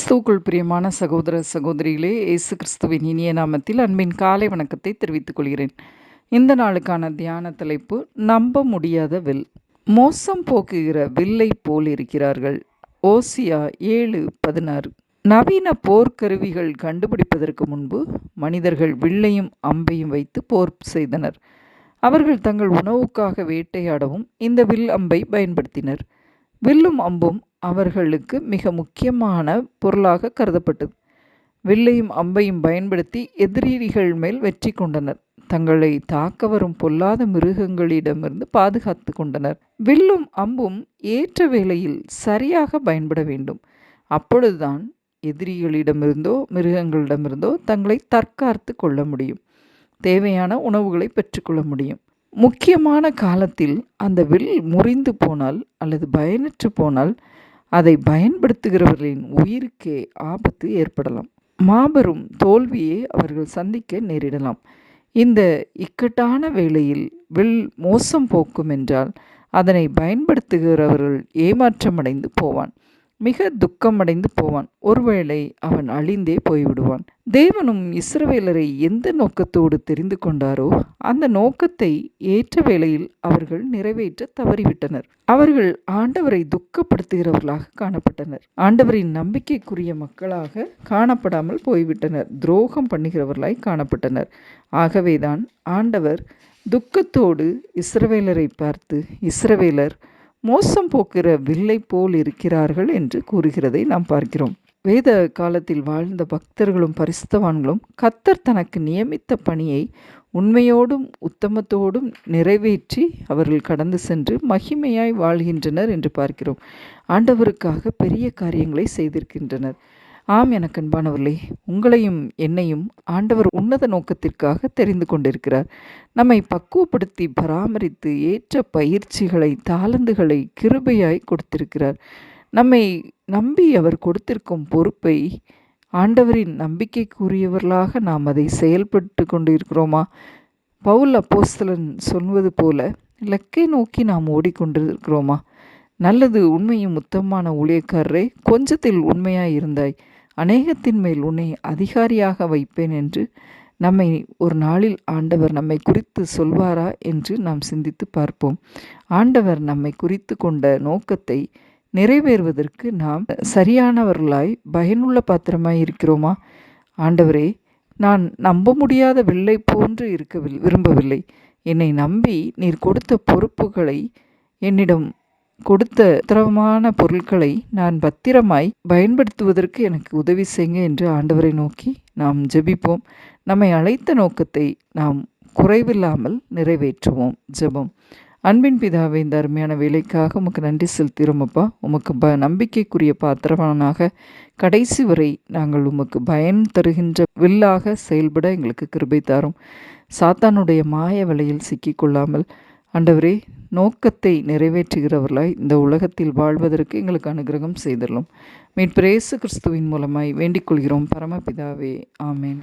கிறிஸ்துவுக்குள் பிரியமான சகோதர சகோதரிகளே இயேசு கிறிஸ்துவின் இனிய நாமத்தில் அன்பின் காலை வணக்கத்தை தெரிவித்துக் கொள்கிறேன். இந்த நாளுக்கான தியான தலைப்பு நம்ப முடியாத வில். மோசம் போக்குகிற வில்லை போல் இருக்கிறார்கள். ஓசியா ஏழு பதினாறு. நவீன போர்க்கருவிகள் கண்டுபிடிப்பதற்கு முன்பு மனிதர்கள் வில்லையும் அம்பையும் வைத்து போர் செய்தனர். அவர்கள் தங்கள் உணவுக்காக வேட்டையாடவும் இந்த வில் அம்பை பயன்படுத்தினர். வில்லும் அம்பும் அவர்களுக்கு மிக முக்கியமான பொருளாக கருதப்பட்டது. வில்லையும் அம்பையும் பயன்படுத்தி எதிரிகள் மேல் வெற்றி கொண்டனர். தங்களை தாக்க வரும் பொல்லாத மிருகங்களிடமிருந்து பாதுகாத்து கொண்டனர். வில்லும் அம்பும் ஏற்ற வேளையில் சரியாக பயன்பட வேண்டும். அப்பொழுதுதான் எதிரிகளிடமிருந்தோ மிருகங்களிடமிருந்தோ தங்களை தற்காத்து கொள்ள முடியும். தேவையான உணவுகளை பெற்றுக்கொள்ள முடியும். முக்கியமான காலத்தில் அந்த வில் முறிந்து போனால் அல்லது பயனற்று போனால் அதை பயன்படுத்துகிறவர்களின் உயிருக்கே ஆபத்து ஏற்படலாம். மாபெரும் தோல்வியை அவர்கள் சந்திக்க நேரிடலாம். இந்த இக்கட்டான வேளையில் வில் மோசம் போக்கும் என்றால் அதனை பயன்படுத்துகிறவர்கள் ஏமாற்றமடைந்து போவான். மிக துக்கமடைந்து போவான். ஒருவேளை அவன் அழிந்தே போய்விடுவான். தேவனும் இஸ்ரவேலரை எந்த நோக்கத்தோடு தெரிந்து கொண்டாரோ அந்த நோக்கத்தை ஏற்ற வேளையில் அவர்கள் நிறைவேற்ற தவறிவிட்டனர். அவர்கள் ஆண்டவரை துக்கப்படுத்துகிறவர்களாக காணப்பட்டனர். ஆண்டவரின் நம்பிக்கைக்குரிய மக்களாக காணப்படாமல் போய்விட்டனர். துரோகம் பண்ணுகிறவர்களாய் காணப்பட்டனர். ஆகவேதான் ஆண்டவர் துக்கத்தோடு இஸ்ரவேலரை பார்த்து இஸ்ரவேலர் மோசம் போக்கிற வில்லை போல் இருக்கிறார்கள் என்று கூறுகிறதை நாம் பார்க்கிறோம். வேத காலத்தில் வாழ்ந்த பக்தர்களும் பரிசுத்தவான்களும் கத்தர் தனக்கு நியமித்த பணியை உண்மையோடும் உத்தமத்தோடும் நிறைவேற்றி அவர்கள் கடந்து சென்று மகிமையாய் வாழ்கின்றனர் என்று பார்க்கிறோம். ஆண்டவருக்காக பெரிய காரியங்களை செய்திருக்கின்றனர். ஆம் எனக்கு அன்பானவர்களே. உங்களையும் என்னையும் ஆண்டவர் உன்னத நோக்கத்திற்காக தெரிந்து கொண்டிருக்கிறார். நம்மை பக்குவப்படுத்தி பராமரித்து ஏற்ற பயிற்சிகளை தாளந்துகளை கிருபையாய் கொடுத்திருக்கிறார். நம்மை நம்பி அவர் கொடுத்திருக்கும் பொறுப்பை ஆண்டவரின் நம்பிக்கைக்குரியவர்களாக நாம் அதை செயல்பட்டு கொண்டு இருக்கிறோமா பவுல் அப்போஸ்தலன் சொல்வது போல இலக்கை நோக்கி நாம் ஓடிக்கொண்டிருக்கிறோமா? நல்லது உண்மையும் உத்தமமான ஊழியக்காரரே கொஞ்சத்தில் உண்மையாய் இருந்தாய். அநேகத்தின் மேல் உன்னை அதிகாரியாக வைப்பேன் என்று நம்மை ஒரு நாளில் ஆண்டவர் நம்மை குறித்து சொல்வாரா என்று நாம் சிந்தித்து பார்ப்போம். ஆண்டவர் நம்மை குறித்து கொண்ட நோக்கத்தை நிறைவேறுவதற்கு நாம் சரியானவர்களாய் பயனுள்ள பாத்திரமாய் இருக்கிறோமா? ஆண்டவரே நான் நம்ப முடியாத வில்லை போன்று இருக்க விரும்பவில்லை. என்னை நம்பி நீர் கொடுத்த பொறுப்புகளை என்னிடம் கொடுத்த திரவமான பொருட்களை நான் பத்திரமாய் பயன்படுத்துவதற்கு எனக்கு உதவி செய்யுங்க என்று ஆண்டவரை நோக்கி நாம் ஜெபிப்போம். நம்மை அழைத்த நோக்கத்தை நாம் குறைவில்லாமல் நிறைவேற்றுவோம். ஜெபம். அன்பின் பிதாவை இந்த அருமையான வேலைக்காக உமக்கு நன்றி செலுத்திறோம் அப்பா. உமக்கு ப நம்பிக்கைக்குரிய பாத்திரவானாக கடைசி வரை நாங்கள் உமக்கு பயன் தருகின்ற வில்லாக செயல்பட எங்களுக்கு கிருபை தாரும். சாத்தானுடைய மாய வலையில் சிக்கிக்கொள்ளாமல் ஆண்டவரே நோக்கத்தை நிறைவேற்றுகிறவர்களாய் இந்த உலகத்தில் வாழ்வதற்கு எங்களுக்கு அனுகிரகம் செய்தரலும் மீட்பிரேசு கிறிஸ்துவின் மூலமாய் வேண்டிக் கொள்கிறோம். பரமபிதாவே ஆமேன்.